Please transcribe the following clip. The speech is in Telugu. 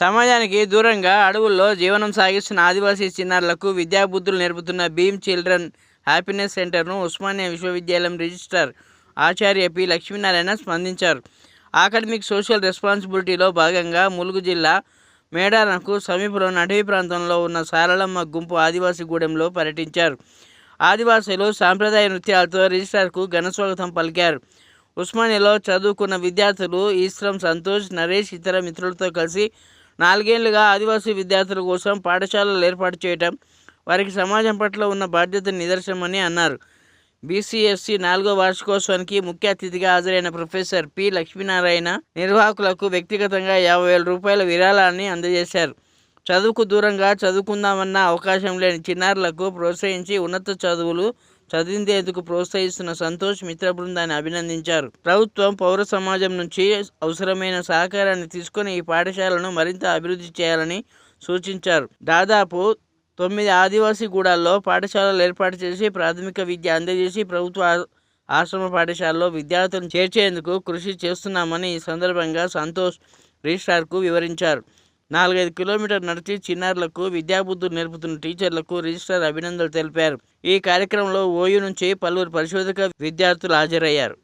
సమాజానికి దూరంగా అడవుల్లో జీవనం సాగిస్తున్న ఆదివాసీ చిన్నారులకు విద్యాబుద్ధులు నేర్పుతున్న భీమ్ చిల్డ్రన్ హ్యాపీనెస్ సెంటర్ను ఉస్మానియా విశ్వవిద్యాలయం రిజిస్ట్రార్ ఆచార్య పి. లక్ష్మీనారాయణ స్పందించారు. అకాడమిక్ సోషల్ రెస్పాన్సిబిలిటీలో భాగంగా ములుగు జిల్లా మేడారంకు సమీపంలోని అటవీ ప్రాంతంలో ఉన్న సారళమ్మ గుంపు ఆదివాసీ గూడెంలో పర్యటించారు. ఆదివాసీలు సాంప్రదాయ నృత్యాలతో రిజిస్ట్రార్కు ఘనస్వాగతం పలికారు. ఉస్మానియాలో చదువుకున్న విద్యార్థులు ఈశ్రం సంతోష్ నరేష్ ఇతర మిత్రులతో కలిసి నాలుగేళ్ళుగా ఆదివాసీ విద్యార్థుల కోసం పాఠశాలలు ఏర్పాటు చేయటం వారికి సమాజం పట్ల ఉన్న బాధ్యత నిదర్శనమని అన్నారు. బీసీఎస్సీ నాలుగో వార్షికోత్సవానికి ముఖ్య అతిథిగా హాజరైన ప్రొఫెసర్ పి లక్ష్మీనారాయణ నిర్వాహకులకు వ్యక్తిగతంగా యాభై వేల రూపాయల విరాళాన్ని అందజేశారు. చదువుకు దూరంగా చదువుకుందామన్న అవకాశం లేని చిన్నారులకు ప్రోత్సహించి ఉన్నత చదువులు చదివిందేందుకు ప్రోత్సహిస్తున్న సంతోష్ మిత్ర బృందాన్ని అభినందించారు. ప్రభుత్వం పౌర సమాజం నుంచి అవసరమైన సహకారాన్ని తీసుకొని ఈ పాఠశాలను మరింత అభివృద్ధి చేయాలని సూచించారు. దాదాపు తొమ్మిది ఆదివాసీ గూడాల్లో పాఠశాలలు ఏర్పాటు చేసి ప్రాథమిక విద్య అందజేసి ప్రభుత్వ ఆ- ఆశ్రమ పాఠశాలలో విద్యార్థులను చేర్చేందుకు కృషి చేస్తున్నామని ఈ సందర్భంగా సంతోష్ రిజిస్ట్రార్కు వివరించారు. నాలుగైదు కిలోమీటర్ నడిచి చిన్నారులకు విద్యాబుద్ధులు నేర్పుతున్న టీచర్లకు రిజిస్ట్రార్ అభినందనలు తెలిపారు. ఈ కార్యక్రమంలో ఓయూ నుంచి పలువురు పరిశోధక విద్యార్థులు హాజరయ్యారు.